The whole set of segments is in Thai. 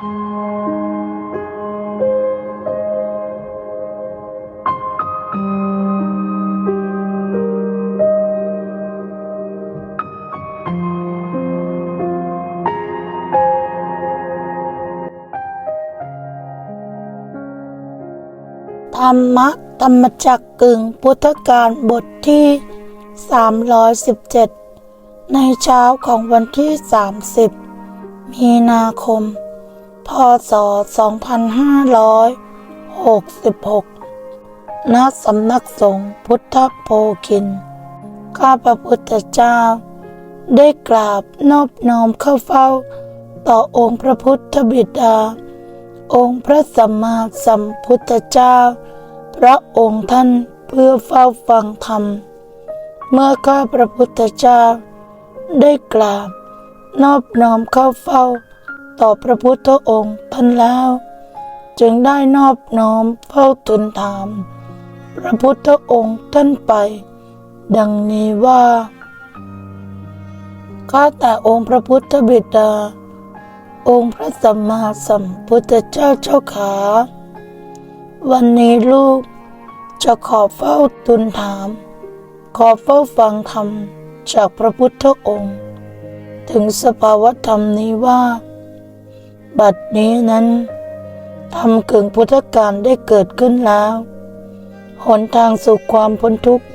ธรรมะธรรมจักรกึ่งพุทธการบทที่ 317 ในเช้าของวันที่ 30 มีนาคม พศ 2566 ณ สำนักสงฆ์พุทธโพคิน ข้าพระพุทธเจ้า ได้กราบนอบน้อมเข้าเฝ้า ต่อองค์พระพุทธบิดา องค์พระสัมมาสัมพุทธเจ้า พระองค์ท่านเพื่อเฝ้าฟังธรรม เมื่อข้าพระพุทธเจ้า ได้กราบนอบน้อมเข้าเฝ้า ต่อพระพุทธองค์ท่านแล้ว จึงได้นอบน้อมเฝ้าทูลถาม พระพุทธองค์ท่านไป ดังนี้ว่าข้าแต่องค์พระพุทธบิดา องค์พระสัมมาสัมพุทธเจ้าเจ้าขา วันนี้ลูกจะขอเฝ้าทูลถาม ขอเฝ้าฟังธรรมจากพระพุทธองค์ ถึงสภาวธรรมนี้ว่า บัดนี้นั้นธรรมกึ่งพุทธการได้เกิดขึ้นแล้ว หนทางสู่ความพ้นทุกข์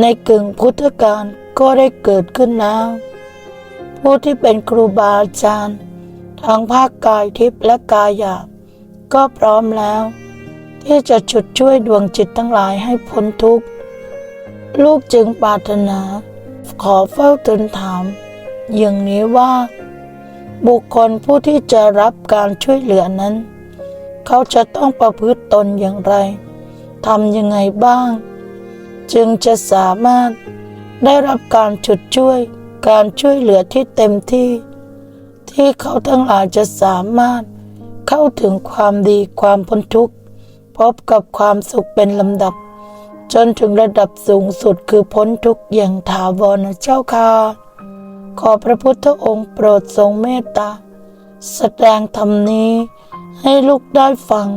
ในกึ่งพุทธการก็ได้เกิดขึ้นแล้ว ผู้ที่เป็นครูบาอาจารย์ทางภาคกายทิพย์และกายหยาบก็พร้อมแล้ว ที่จะฉุดช่วยดวงจิตทั้งหลายให้พ้นทุกข์ ลูกจึงปรารถนา ขอเฝ้าทูลถาม อย่างนี้ว่า บุคคลผู้ที่จะรับการช่วยเหลือนั้น เขาจะต้องประพฤติตนอย่างไรทำยังไงบ้าง จึงจะสามารถได้รับการฉุดช่วยการช่วยเหลือที่เต็มที่ ที่เขาทั้งหลายจะสามารถเข้าถึงความดีความพ้นทุกข์ พบกับความสุขเป็นลำดับ จนถึงระดับสูงสุดคือพ้นทุกข์อย่างถาวรนะเจ้าค่ะ ขอพระพุทธองค์โปรดทรงเมตตา แสดงธรรมนี้ให้ลูกได้ฟัง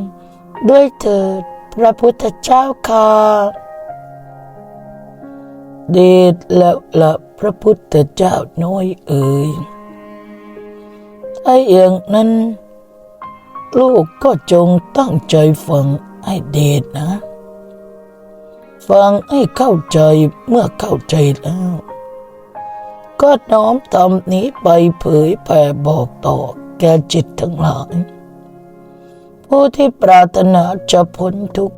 ด้วยเถิดพระพุทธเจ้าค่ะเดชแล้วละพระพุทธเจ้าน้อยเอ๋ยถ้าอย่างนั้น ลูกก็จงตั้งใจฟังให้เดชนะ ฟังให้เข้าใจเมื่อเข้าใจแล้ว ก็น้อมทำนี้ไปเผยแผ่บอกต่อแก่จิตทั้งหลาย ผู้ที่ปรารถนาจะพ้นทุกข์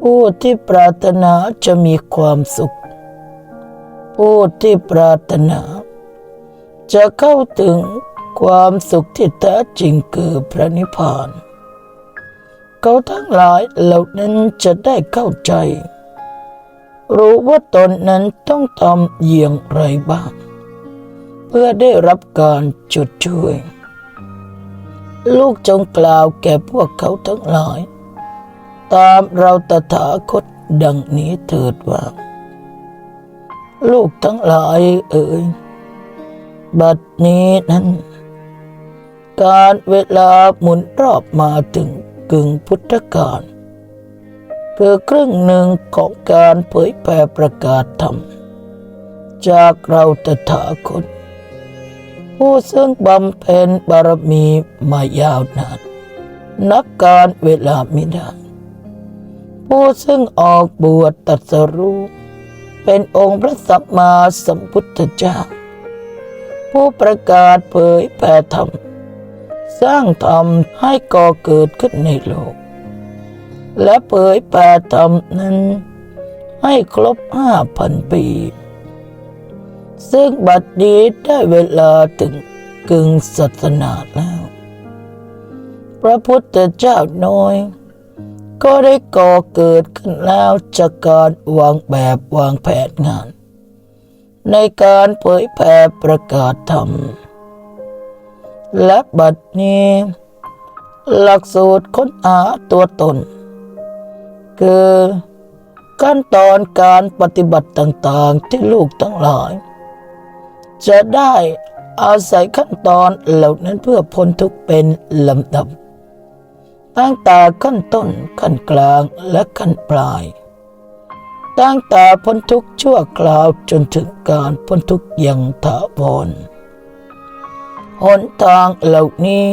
ผู้ที่ปรารถนาจะมีความสุข ผู้ที่ปรารถนา จะเข้าถึงความสุขที่แท้จริงคือพระนิพพาน เขาทั้งหลายเหล่านั้นจะได้เข้าใจ รู้ว่าตนนั้นต้องทำอย่างไรบ้าง เพื่อได้รับการจดช่วย ลูกจงกล่าวแก่พวกเขาทั้งหลาย ตามเราตถาคตดังนี้เถิดว่า ลูกทั้งหลายเอ่ยบัดนี้นั้น การเวลาหมุนรอบมาถึงกึ่งพุทธกาล คือครึ่งหนึ่งของการเผยแผ่ประกาศธรรม จากเราตถาคต ผู้ซึ่งบำเพ็ญบารมีมายาวนาน นับการเวลาไม่ได้ ผู้ซึ่งออกบวชตรัสรู้เป็นองค์พระสัมมาสัมพุทธเจ้า ผู้ประกาศเผยแผ่ธรรม สร้างธรรมให้ก่อเกิดขึ้นในโลก และเผยแผ่ธรรมนั้น ให้ครบห้าพันปี ซึ่งบัดนี้ได้เวลาถึงกึ่งศาสนาแล้ว พระพุทธเจ้าน้อย ก็ได้ก่อเกิดขึ้นแล้วจากการวางแบบวางแผนงาน ในการเผยแผ่ประกาศธรรม และบัดนี้ หลักสูตรค้นหาตัวตน คือขั้นตอนการปฏิบัติต่างๆที่ลูกทั้งหลาย จะได้อาศัยขั้นตอนเหล่านั้นเพื่อพ้นทุกเป็นลำดับ ตั้งแต่ขั้นต้นขั้นกลางและขั้นปลาย ตั้งแต่พ้นทุกชั่วคราวจนถึงการพ้นทุกอย่างถาวรหนทางเหล่านี้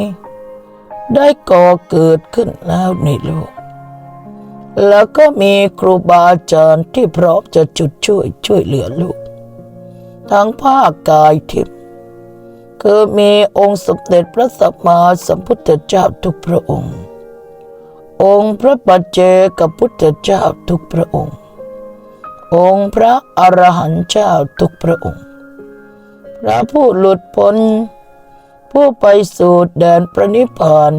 ได้ก่อเกิดขึ้นแล้วในโลก แล้วก็มีครูบาอาจารย์ที่พร้อมจะจุดช่วยช่วยเหลือลูก ทั้งภาคกายทิพย์คือมีองค์สมเด็จพระสัมมาสัมพุทธเจ้าทุกพระองค์ องค์พระปัจเจกพุทธเจ้าทุกพระองค์ องค์พระอรหันต์เจ้าทุกพระองค์ พระผู้หลุดพ้น ผู้ไปสู่แดนพระนิพพาน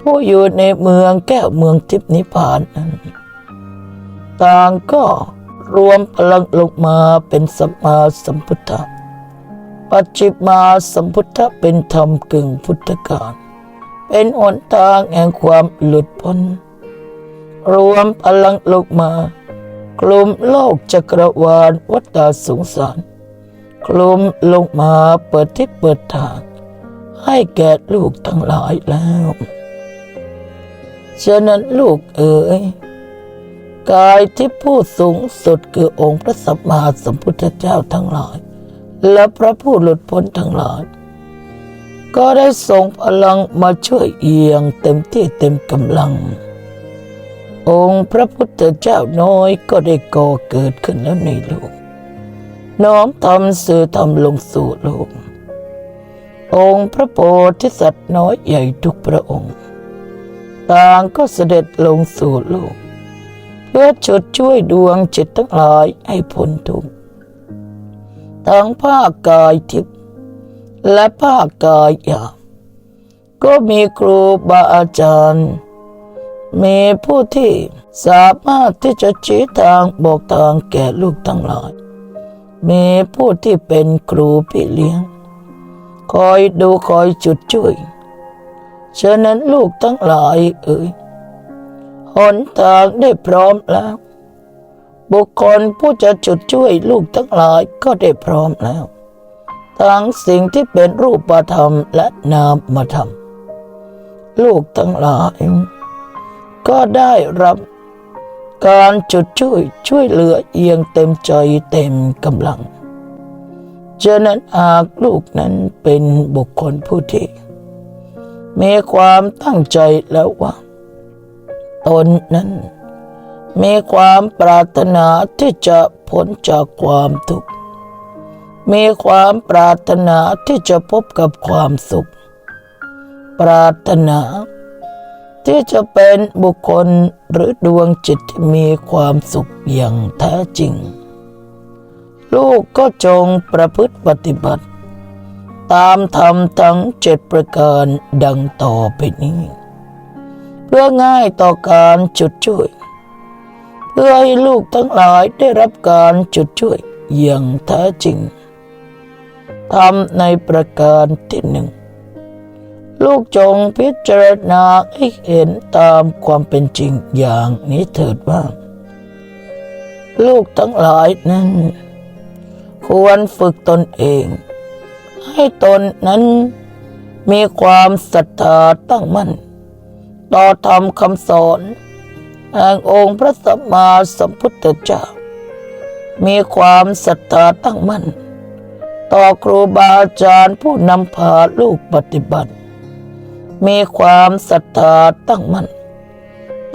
ผู้อยู่ในเมืองแก้วเมืองทิพนิพพานนั้นต่างก็รวมพลังลงมาเป็นสัมมาสัมพุทธะปัจจิมาสัมพุทธะเป็นธรรมกึ่งพุทธการเป็นหนทางแห่งความหลุดพ้น รวมพลังลงมากลุ่มโลกจักรวาลวัฏสงสารกลุ่มลงมาเปิดทิศเปิดทาง ให้แก่ลูกทั้งหลายแล้ว ฉะนั้นลูกเอ๋ยกายที่ผู้สูงสุดคือองค์พระสัมมาสัมพุทธเจ้าทั้งหลาย และพระผู้หลุดพ้นทั้งหลาย ก็ได้ส่งพลังมาช่วยเอียงเต็มที่เต็มกำลัง องค์พระพุทธเจ้าน้อยก็ได้ก่อเกิดขึ้นแล้วในโลกน้อมทำสื่อทำลงสู่โลกองค์พระโพธิสัตว์น้อยใหญ่ทุกพระองค์ ต่างก็เสด็จลงสู่โลก เพื่อชดช่วยดวงจิตทั้งหลายให้พ้นทุกข์ทั้งภาคกายทิพย์และภาคกายหยาบก็มีครูบาอาจารย์ มีผู้ที่สามารถที่จะชี้ทางบอกทางแก่ลูกทั้งหลาย มีผู้ที่เป็นครูพี่เลี้ยง คอยดูคอยจุดช่วย ฉะนั้นลูกทั้งหลายเอ่ยหนทางได้พร้อมแล้ว บุคคลผู้จะจุดช่วยลูกทั้งหลายก็ได้พร้อมแล้ว ทั้งสิ่งที่เป็นรูปธรรมและนามธรรม ลูกทั้งหลาย ก็ได้รับการจุดช่วยช่วยเหลือเอียงเต็มใจเต็มกำลัง ฉะนั้นหากลูกนั้นเป็นบุคคลผู้ที่ มีความตั้งใจแล้วว่า ตนนั้น มีความปรารถนาที่จะพ้นจากความทุกข์ มีความปรารถนาที่จะพบกับความสุข ปรารถนา ที่จะเป็นบุคคลหรือดวงจิตที่มีความสุขอย่างแท้จริง ลูกก็จงประพฤติปฏิบัติ ตามธรรมทั้งเจ็ดประการดังต่อไปนี้ เพื่อง่ายต่อการจุดช่วย เพื่อให้ลูกทั้งหลายได้รับการจุดช่วยอย่างแท้จริงทำในประการที่หนึ่งลูกจงพิจารณาให้เห็นตามความเป็นจริงอย่างนี้เถิดว่า ลูกทั้งหลายนั้น ควรฝึกตนเอง ให้ตนนั้นมีความศรัทธาตั้งมั่น ต่อธรรมคำสอนแห่งองค์พระสัมมาสัมพุทธเจ้า มีความศรัทธาตั้งมั่น ต่อครูบาอาจารย์ผู้นำพาลูกปฏิบัติ มีความศรัทธาตั้งมั่น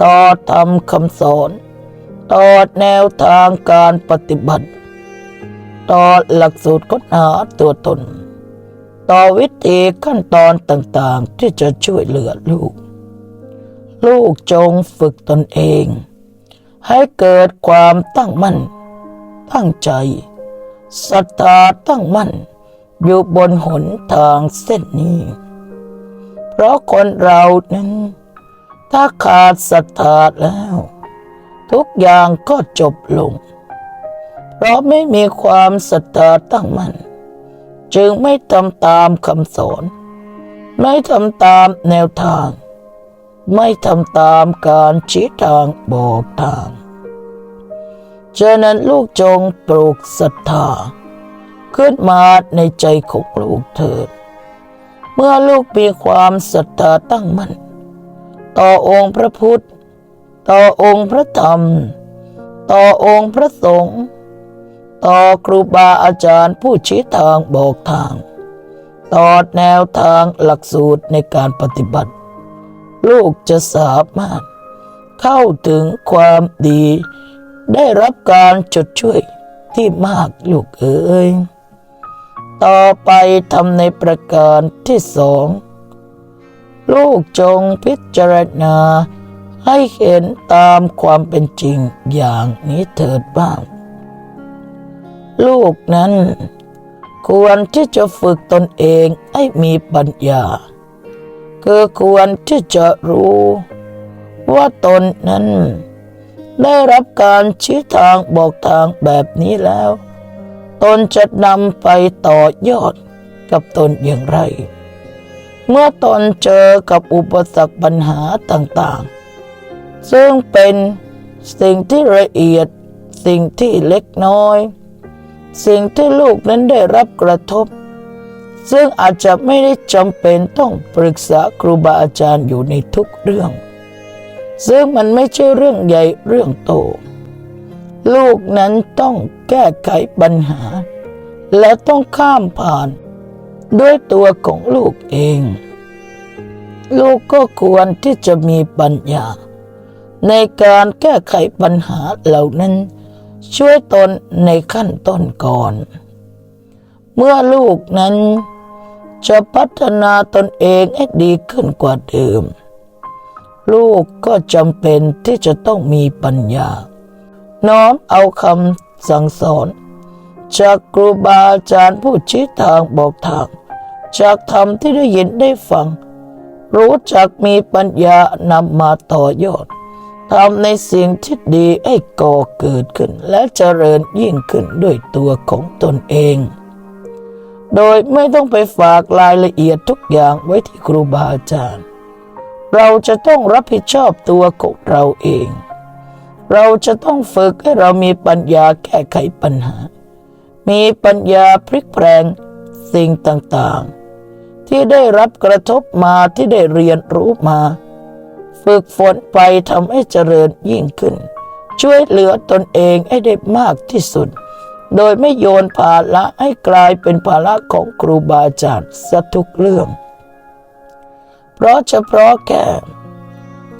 ต่อธรรมคำสอนต่อแนวทางการปฏิบัติ ต่อหลักสูตรค้นหาตัวตน ต่อวิธีขั้นตอนต่างๆ ที่จะช่วยเหลือลูก ลูกจงฝึกตนเอง ให้เกิดความตั้งมั่น ตั้งใจศรัทธาตั้งมั่น อยู่บนหนทางเส้นนี้ เพราะคนเรานั้น ถ้าขาดศรัทธาแล้ว ทุกอย่างก็จบลง เพราะไม่มีความศรัทธาตั้งมั่น จึงไม่ทำตามคำสอน ไม่ทำตามแนวทาง ไม่ทำตามการชี้ทางบอกทางฉะนั้นลูกจงปลูกศรัทธา ขึ้นมาในใจของลูกเถิด เมื่อลูกมีความศรัทธาตั้งมั่นต่อองค์พระพุทธ ต่อองค์พระธรรม ต่อองค์พระสงฆ์ ต่อครูบาอาจารย์ผู้ชี้ทางบอกทางต่อแนวทางหลักสูตรในการปฏิบัติ ลูกจะสามารถเข้าถึงความดี ได้รับการจดช่วยที่มากลูกเอ๋ยต่อไปทำในประการที่สองลูกจงพิจารณาให้เห็นตามความเป็นจริงอย่างนี้เถิดบ้าง ลูกนั้น ควรที่จะฝึกตนเองให้มีปัญญา คือควรที่จะรู้ ว่าตนนั้น ได้รับการชี้ทางบอกทางแบบนี้แล้ว ตนจะนำไปต่อยอดกับตนอย่างไร เมื่อตนเจอกับอุปสรรคปัญหาต่างๆ ซึ่งเป็นสิ่งที่ละเอียดสิ่งที่เล็กน้อย สิ่งที่ลูกนั้นได้รับกระทบ ซึ่งอาจจะไม่ได้จำเป็นต้องปรึกษาครูบาอาจารย์อยู่ในทุกเรื่อง ซึ่งมันไม่ใช่เรื่องใหญ่เรื่องโต ลูกนั้นต้องแก้ไขปัญหา และต้องข้ามผ่าน ด้วยตัวของลูกเอง ลูกก็ควรที่จะมีปัญญา ในการแก้ไขปัญหาเหล่านั้น ช่วยตนในขั้นต้นก่อน เมื่อลูกนั้น จะพัฒนาตนเองให้ดีขึ้นกว่าเดิม ลูกก็จำเป็นที่จะต้องมีปัญญา น้อมเอาคำสั่งสอน จากครูบาอาจารย์ผู้ชี้ทางบอกทาง จากธรรมที่ได้ยินได้ฟัง รู้จักมีปัญญานำมาต่อยอด ทำในสิ่งที่ดีให้ก่อเกิดขึ้น และเจริญยิ่งขึ้นด้วยตัวของตนเอง โดยไม่ต้องไปฝากรายละเอียดทุกอย่างไว้ที่ครูบาอาจารย์ เราจะต้องรับผิดชอบตัวของเราเอง เราจะต้องฝึกให้เรามีปัญญาแก้ไขปัญหา มีปัญญาพลิกแปลงสิ่งต่างๆ ที่ได้รับกระทบมาที่ได้เรียนรู้มา ฝึกฝนไปทำให้เจริญยิ่งขึ้น ช่วยเหลือตนเองให้ได้มากที่สุด โดยไม่โยนภาระให้กลายเป็นภาระของครูบาอาจารย์ซะทุกเรื่อง เพราะเฉพาะแก่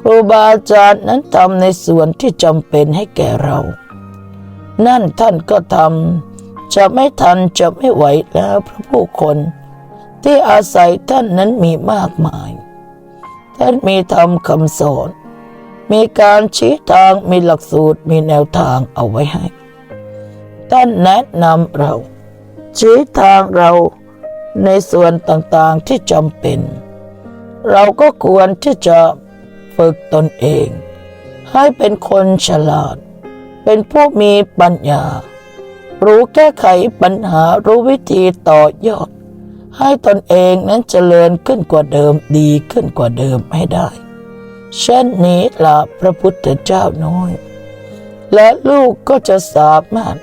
ครูบาอาจารย์นั้นทำในส่วนที่จำเป็นให้แก่เรา นั่นท่านก็ทำจะไม่ทันจะไม่ไหวแล้วพระผู้คน ที่อาศัยท่านนั้นมีมากมาย ท่านมีธรรมคำสอน มีการชี้ทางมีหลักสูตรมีแนวทางเอาไว้ให้ ท่านแนะนำเรา ชี้ทางเราในส่วนต่างๆที่จำเป็น เราก็ควรที่จะฝึกตนเอง ให้เป็นคนฉลาด เป็นผู้มีปัญญา รู้แก้ไขปัญหารู้วิธีต่อยอด ให้ตนเองนั้นเจริญขึ้นกว่าเดิมดีขึ้นกว่าเดิมให้ได้ เช่นนี้ละพระพุทธเจ้าน้อย และลูกก็จะสามารถ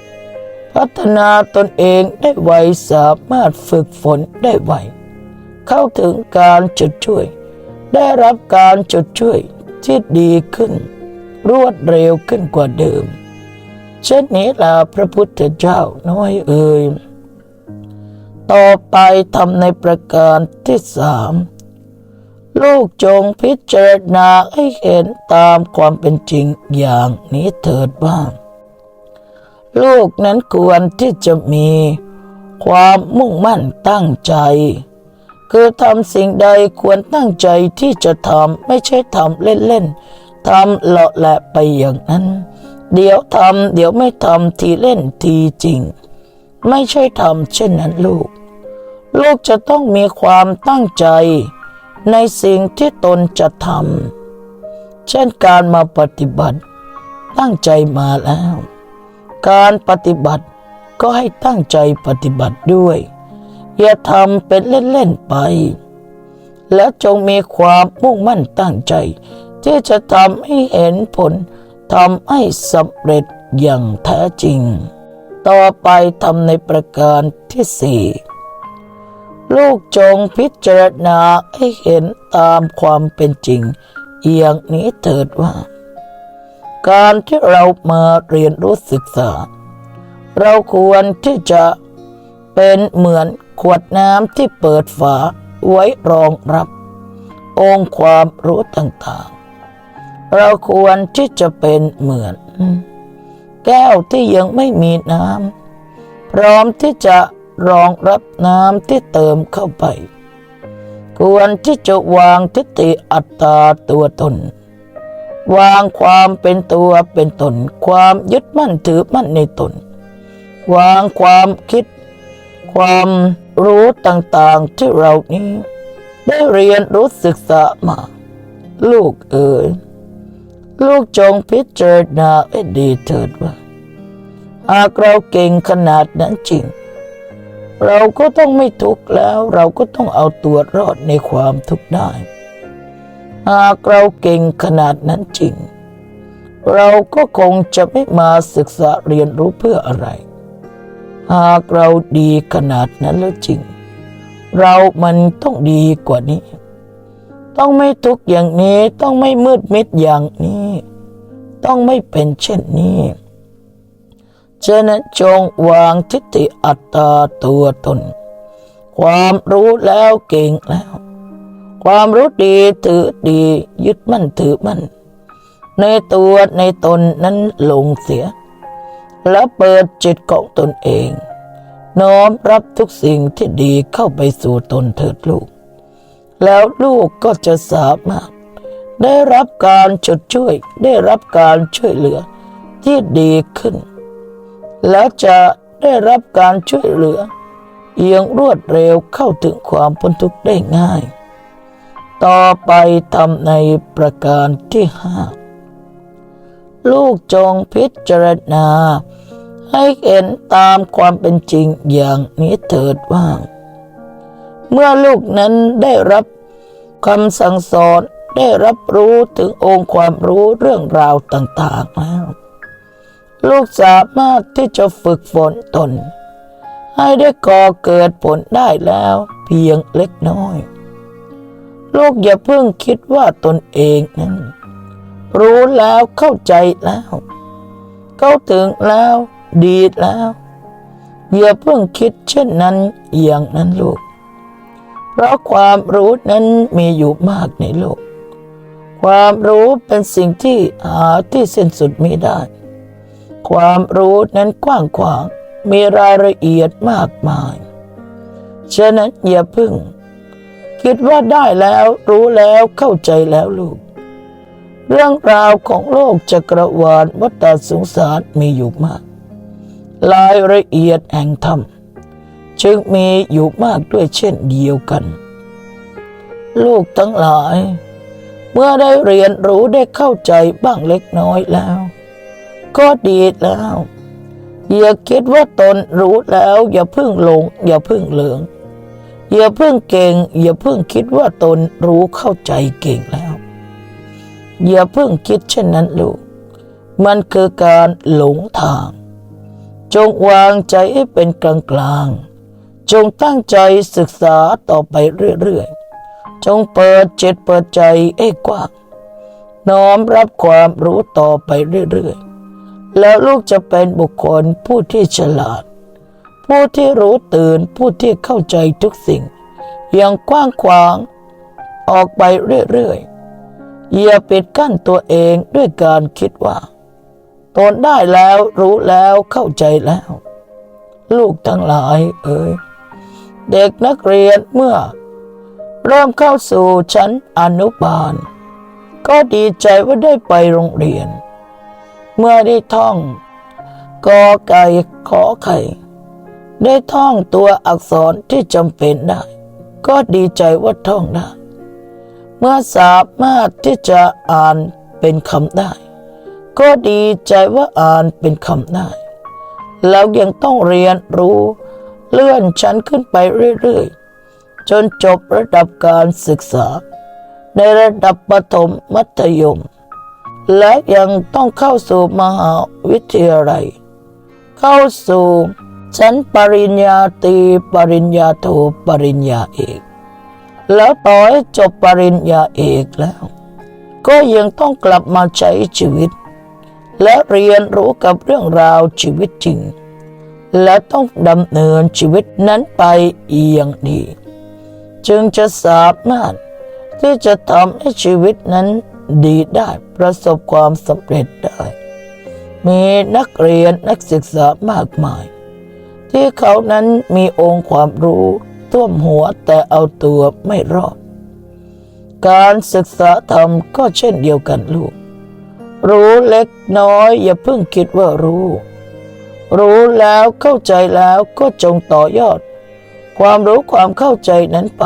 พัฒนาตนเองได้ไวสามารถฝึกฝนได้ไว เข้าถึงการจุดช่วย ได้รับการจุดช่วยที่ดีขึ้น รวดเร็วขึ้นกว่าเดิม เช่นนี้ละพระพุทธเจ้าน้อยเอ่ย ต่อไปทำในประการที่สามลูกจงพิจารณาให้เห็นตามความเป็นจริงอย่างนี้เถิดบ้าง ลูกนั้นควรที่จะมีความมุ่งมั่นตั้งใจ คือทำสิ่งใดควรตั้งใจที่จะทำไม่ใช่ทำเล่นๆทำเลาะแหละไปอย่างนั้น เดี๋ยวทำเดี๋ยวไม่ทำทีเล่นทีจริง ไม่ใช่ทำเช่นนั้นลูก ลูกจะต้องมีความตั้งใจ ในสิ่งที่ตนจะทำเช่นการมาปฏิบัติ ตั้งใจมาแล้ว การปฏิบัติก็ให้ตั้งใจปฏิบัติด้วย อย่าทำเป็นเล่น ๆ ไป และจงมีความมุ่งมั่นตั้งใจ ที่จะทำให้เห็นผลทำให้สำเร็จอย่างแท้จริง ต่อไปทำในประการที่สี่ ลูกจงพิจารณาให้เห็นตามความเป็นจริงอย่างนี้เถิดว่า การที่เรามาเรียนรู้ศึกษา เราควรที่จะเป็นเหมือนขวดน้ำที่เปิดฝาไว้รองรับ องค์ความรู้ต่างๆ เราควรที่จะเป็นเหมือน แก้วที่ยังไม่มีน้ำพร้อมที่จะ รองรับน้ำที่เติมเข้าไป ควรที่จะวางทิฏฐิอัตตาตัวตน วางความเป็นตัวเป็นตน ความยึดมั่นถือมั่นในตน วางความคิด ความรู้ต่างๆที่เรานี้ ได้เรียนรู้ศึกษามา ลูกเอ๋ยลูกจงพิจารณาให้ดีเถิดว่าหากเราเก่งขนาดนั้นจริง เราก็ต้องไม่ทุกข์แล้วเราก็ต้องเอาตัวรอดในความทุกข์ได้ หากเราเก่งขนาดนั้นจริง เราก็คงจะไม่มาศึกษาเรียนรู้เพื่ออะไร หากเราดีขนาดนั้นแล้วจริง เรามันต้องดีกว่านี้ ต้องไม่ทุกข์อย่างนี้ต้องไม่มืดมิดอย่างนี้ ต้องไม่เป็นเช่นนี้ ฉะนั้นจงวางทิฏฐิอัตตาตัวตน ความรู้แล้วเก่งแล้ว ความรู้ดีถือดียึดมั่นถือมั่น ในตัวในตนนั้นลงเสีย แล้วเปิดจิตของตนเอง น้อมรับทุกสิ่งที่ดีเข้าไปสู่ตนเถิดลูก แล้วลูกก็จะสามารถได้รับการชดช่วยได้รับการช่วยเหลือที่ดีขึ้น แล้วจะได้รับการช่วยเหลืออย่างรวดเร็วเข้าถึงความพ้นทุกข์ได้ง่าย ต่อไปทำในประการที่ห้าลูกจงพิจารณา ให้เห็นตามความเป็นจริงอย่างนี้เถิดว่า เมื่อลูกนั้นได้รับคำสั่งสอนได้รับรู้ถึงองค์ความรู้เรื่องราวต่างๆแล้ว ลูกสามารถที่จะฝึกฝนตน ให้ได้ก่อเกิดผลได้แล้วเพียงเล็กน้อย ลูกอย่าเพิ่งคิดว่าตนเองนั้น รู้แล้วเข้าใจแล้ว เข้าถึงแล้วดีแล้วอย่าเพิ่งคิดเช่นนั้นอย่างนั้นลูก เพราะความรู้นั้นมีอยู่มากในโลก ความรู้เป็นสิ่งที่หาที่สิ้นสุดไม่ได้ ความรู้นั้นกว้างขวางมีรายละเอียดมากมาย ฉะนั้นอย่าเพึ่ง คิดว่าได้แล้วรู้แล้วเข้าใจแล้วลูก เรื่องราวของโลกจักรวาลวัฏสงสารมีอยู่มาก รายละเอียดแห่งธรรมจึงมีอยู่มากด้วยเช่นเดียวกัน ลูกทั้งหลาย เมื่อได้เรียนรู้ได้เข้าใจบ้างเล็กน้อยแล้ว ก็ดีแล้วอย่าคิดว่าตนรู้แล้ว อย่าเพิ่งหลง อย่าเพิ่งเหลือง อย่าเพิ่งเก่ง อย่าเพิ่งคิดว่าตนรู้เข้าใจเก่งแล้ว อย่าเพิ่งคิดเช่นนั้นลูก มันคือการหลงทาง จงวางใจให้เป็นกลางกลางจงตั้งใจศึกษาต่อไปเรื่อยๆ จงเปิดจิตเปิดใจให้กว้างน้อมรับความรู้ต่อไปเรื่อยๆ แล้วลูกจะเป็นบุคคลผู้ที่ฉลาด ผู้ที่รู้ตื่นผู้ที่เข้าใจทุกสิ่ง อย่างกว้างขวาง ออกไปเรื่อยๆอย่าปิดกั้นตัวเองด้วยการคิดว่าตนได้แล้วรู้แล้วเข้าใจแล้ว ลูกทั้งหลายเอ๋ยเด็กนักเรียนเมื่อ เริ่มเข้าสู่ชั้นอนุบาล ก็ดีใจว่าได้ไปโรงเรียน เมื่อได้ท่องกอไก่ขอไข่ ได้ท่องตัวอักษรที่จำเป็นได้ ก็ดีใจว่าท่องได้ เมื่อสามารถที่จะอ่านเป็นคำได้ ก็ดีใจว่าอ่านเป็นคำได้ แล้วยังต้องเรียนรู้เลื่อนชั้นขึ้นไปเรื่อยๆ จนจบระดับการศึกษา ในระดับประถมมัธยม และยังต้องเข้าสู่มหาวิทยาลัย เข้าสู่ชั้นปริญญาตรีปริญญาโทปริญญาเอก แล้วต่อให้จบปริญญาเอกแล้ว ก็ยังต้องกลับมาใช้ชีวิต และเรียนรู้กับเรื่องราวชีวิตจริง และต้องดำเนินชีวิตนั้นไปอย่างดี จึงจะสามารถที่จะทำให้ชีวิตนั้น ดีได้ประสบความสำเร็จได้ มีนักเรียนนักศึกษามากมาย ที่เขานั้นมีองค์ความรู้ท่วมหัวแต่เอาตัวไม่รอด การศึกษาธรรมก็เช่นเดียวกันลูก รู้เล็กน้อยอย่าเพิ่งคิดว่ารู้ รู้แล้วเข้าใจแล้วก็จงต่อยอด ความรู้ความเข้าใจนั้นไป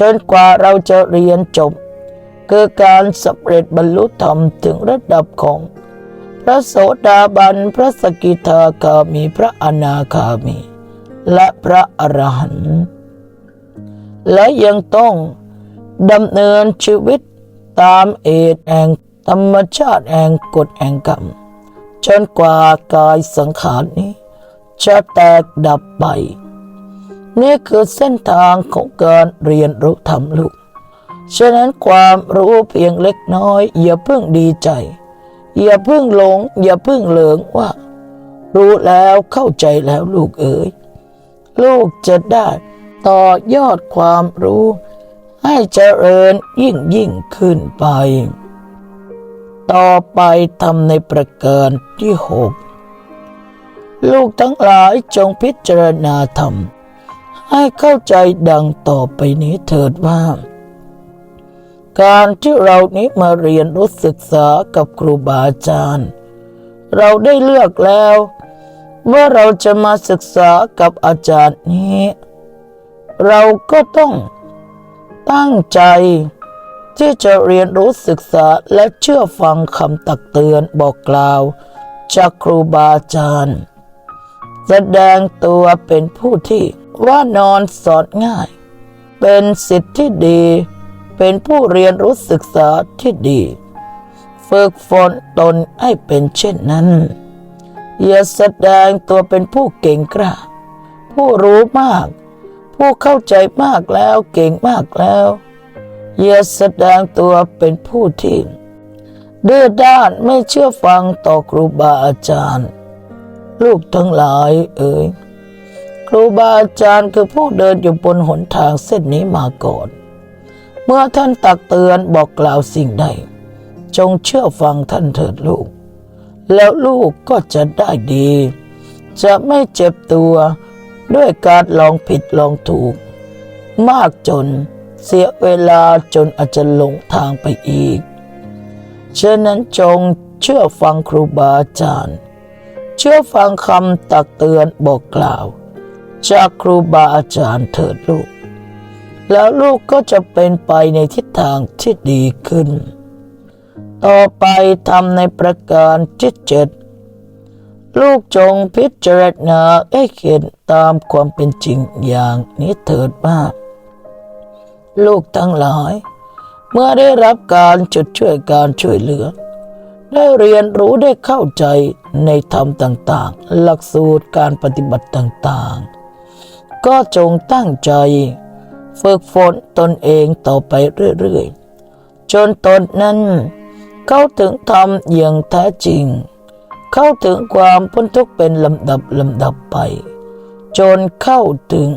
จนกว่าเราจะเรียนจบ คือการสำเร็จบรรลุธรรมถึงระดับของ พระโสดาบัน พระสกิทาคามี พระอนาคามี และพระอรหันต์และยังต้องดำเนินชีวิตตามเอตแห่งธรรมชาติแห่งกฎแห่งกรรมจนกว่ากายสังขารนี้ จะแตกดับไป นี่คือเส้นทางของการเรียนรู้ธรรมลูก ฉะนั้นความรู้เพียงเล็กน้อย อย่าเพิ่งดีใจ อย่าเพิ่งหลง อย่าเพิ่งเหลิงว่า รู้แล้วเข้าใจแล้วลูกเอ๋ยลูกจะได้ต่อยอดความรู้ ให้เจริญยิ่งยิ่งขึ้นไป ต่อไปทำในประการที่หกลูกทั้งหลายจงพิจารณาธรรม ให้เข้าใจดังต่อไปนี้เถิดว่า การที่เรานี้มาเรียนรู้ศึกษากับครูบาอาจารย์ เราได้เลือกแล้วว่าเราจะมาศึกษากับอาจารย์นี้ เราก็ต้องตั้งใจที่จะเรียนรู้ศึกษาและเชื่อฟังคำตักเตือนบอกกล่าว จากครูบาอาจารย์ แสดงตัวเป็นผู้ที่ว่านอนสอนง่าย เป็นสิทธิ์ที่ดี เป็นผู้เรียนรู้ศึกษาที่ดี ฝึกฝนตนให้เป็นเช่นนั้น อย่าแสดงตัวเป็นผู้เก่งกล้า ผู้รู้มาก ผู้เข้าใจมากแล้วเก่งมากแล้ว อย่าแสดงตัวเป็นผู้ที่ดื้อด้านไม่เชื่อฟังต่อครูบาอาจารย์ ลูกทั้งหลายเอ๋ยครูบาอาจารย์คือผู้เดินอยู่บนหนทางเส้นนี้มาก่อน เมื่อท่านตักเตือนบอกกล่าวสิ่งใด จงเชื่อฟังท่านเถิดลูก แล้วลูกก็จะได้ดี จะไม่เจ็บตัวด้วยการลองผิดลองถูก มากจนเสียเวลาจนอาจจะหลงทางไปอีก ฉะนั้นจงเชื่อฟังครูบาอาจารย์ เชื่อฟังคำตักเตือนบอกกล่าว จากครูบาอาจารย์เถิดลูก แล้วลูกก็จะเป็นไปในทิศทางที่ดีขึ้น ต่อไปทำในประการที่เจ็ดลูกจงพิจารณาให้เห็นตามความเป็นจริงอย่างนี้เถิดว่าลูกทั้งหลาย เมื่อได้รับการจุดช่วยการช่วยเหลือ ได้เรียนรู้ได้เข้าใจในธรรมต่างๆ หลักสูตรการปฏิบัติต่างๆ ก็จงตั้งใจ ฝึกฝนตนเองต่อไปเรื่อยๆ จนตนนั้น เข้าถึงธรรมอย่างแท้จริง เข้าถึงความพ้นทุกข์เป็นลำดับลำดับไป จนเข้าถึง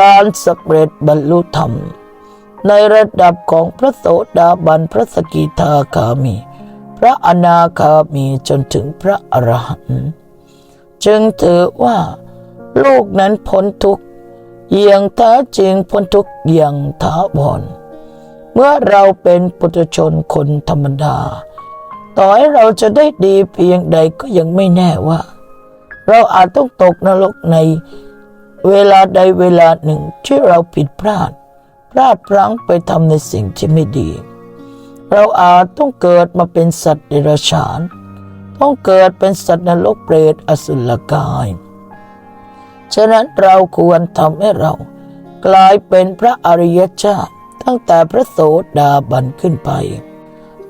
การสำเร็จบรรลุธรรม ในระดับของพระโสดาบันพระสกิทาคามี พระอนาคามีจนถึงพระอรหันต์จึงถือว่าลูกนั้นพ้นทุกข์ อย่างแท้จริงพ้นทุกอย่างถาวรเมื่อเราเป็นปุถุชนคนธรรมดา ต่อให้เราจะได้ดีเพียงใดก็ยังไม่แน่ว่า เราอาจต้องตกนรกในเวลาใดเวลาหนึ่งที่เราผิดพลาด พลาดพลั้งไปทำในสิ่งที่ไม่ดี เราอาจต้องเกิดมาเป็นสัตว์เดรัจฉาน ต้องเกิดเป็นสัตว์นรกเปรตอสุรกาย ฉะนั้นเราควรทำให้เรา กลายเป็นพระอริยเจ้าตั้งแต่พระโสดาบันขึ้นไป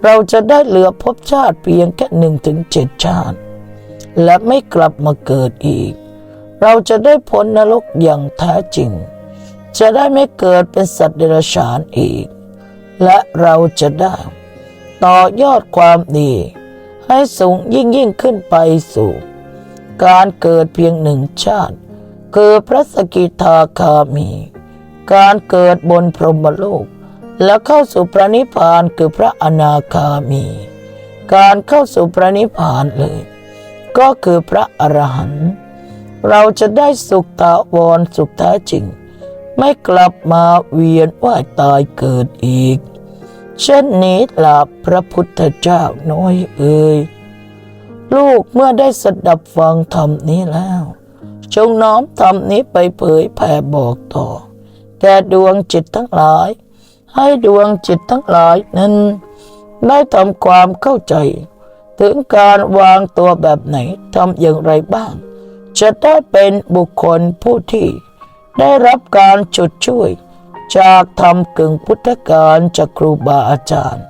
เราจะได้เหลือภพชาติเพียงแค่หนึ่งถึงเจ็ดชาติ และไม่กลับมาเกิดอีก เราจะได้พ้นนรกอย่างแท้จริง จะได้ไม่เกิดเป็นสัตว์เดรัจฉานอีก และเราจะได้ ต่อยอดความดี ให้สูงยิ่งยิ่งขึ้นไปสู่ การเกิดเพียงหนึ่งชาติ คือพระสกิทาคามี การเกิดบนพรหมโลก และเข้าสู่พระนิพพานคือพระอนาคามี การเข้าสู่พระนิพพานเลย ก็คือพระอรหันต์เราจะได้สุขตาวรสุขแท้จริง ไม่กลับมาเวียนว่ายตายเกิดอีก เช่นนี้ล่ะพระพุทธเจ้าน้อยเอ่ยลูกเมื่อได้สดับฟังธรรมนี้แล้ว จงน้อมธรรมนี้ไปเผยแผ่บอกต่อ แก่ดวงจิตทั้งหลาย ให้ดวงจิตทั้งหลายนั้นได้ทำความเข้าใจ ถึงการวางตัวแบบไหนทำอย่างไรบ้าง จะได้เป็นบุคคลผู้ที่ ได้รับการจุดช่วย จากธรรมกึ่งพุทธการจากครูบาอาจารย์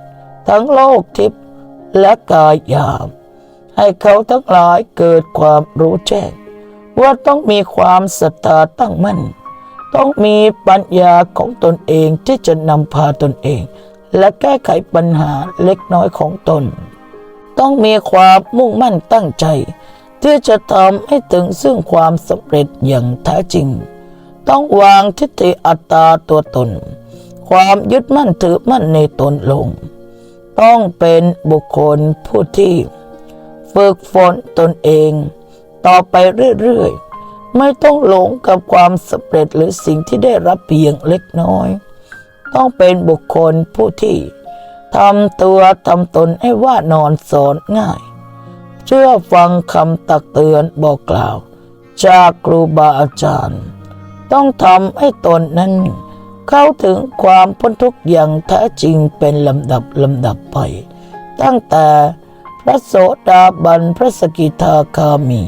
ทั้งโลกทิพย์และกายยาบให้เขาทั้งหลายเกิดความรู้แจ้ง ว่าต้องมีความศรัทธาตั้งมั่น ต้องมีปัญญาของตนเองที่จะนำพาตนเอง และแก้ไขปัญหาเล็กน้อยของตน ต้องมีความมุ่งมั่นตั้งใจ ที่จะทำให้ถึงซึ่งความสำเร็จอย่างแท้จริง ต้องวางทิฏฐิอัตตาตัวตน ความยึดมั่นถือมั่นในตนลง ต้องเป็นบุคคลผู้ที่ ฝึกฝนตนเอง ต่อไปเรื่อยๆ ไม่ต้องหลงกับความสำเร็จหรือสิ่งที่ได้รับเพียงเล็กน้อย ต้องเป็นบุคคลผู้ที่ทำตัวทำตนให้ว่านอนสอนง่าย เชื่อฟังคำตักเตือนบอกกล่าว จากครูบาอาจารย์ ต้องทำให้ตนนั้น เข้าถึงความพ้นทุกข์อย่างแท้จริงเป็นลำดับลำดับไป ตั้งแต่พระโสดาบันพระสกิทาคามี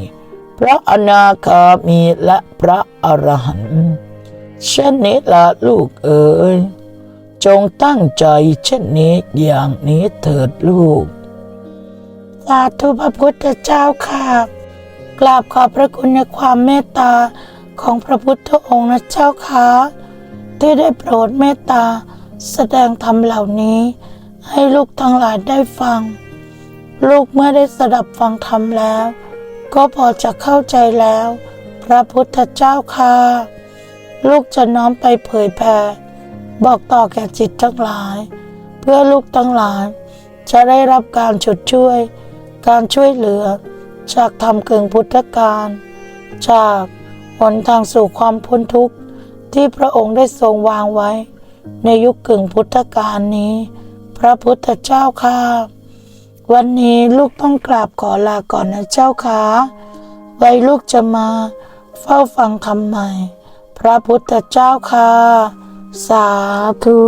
พระอนาคามีและพระอรหันต์เช่นนี้ละลูกเอ๋ยจงตั้งใจเช่นนี้อย่างนี้เถิดลูกสาธุพระพุทธเจ้าค่ะกราบขอบพระคุณในความเมตตาของพระพุทธองค์นะเจ้าค่ะที่ได้โปรดเมตตาแสดงธรรมเหล่านี้ ให้ลูกทั้งหลายได้ฟัง ลูกเมื่อได้สดับฟังธรรมแล้ว ก็พอจะเข้าใจแล้ว พระพุทธเจ้าค่ะลูกจะน้อมไปเผยแผ่บอกต่อแก่จิตทั้งหลาย เพื่อลูกทั้งหลาย จะได้รับการฉุดช่วย การช่วยเหลือ จากธรรมกึ่งพุทธการ จากหนทางสู่ความพ้นทุกข์ที่พระองค์ได้ทรงวางไว้ ในยุคกึ่งพุทธกาลนี้ พระพุทธเจ้าค่ะ วันนี้ลูกต้องกราบขอลาก่อนนะเจ้าค่ะไว้ลูกจะมาเฝ้าฟังคำใหม่ พระพุทธเจ้าค่ะ สาธุ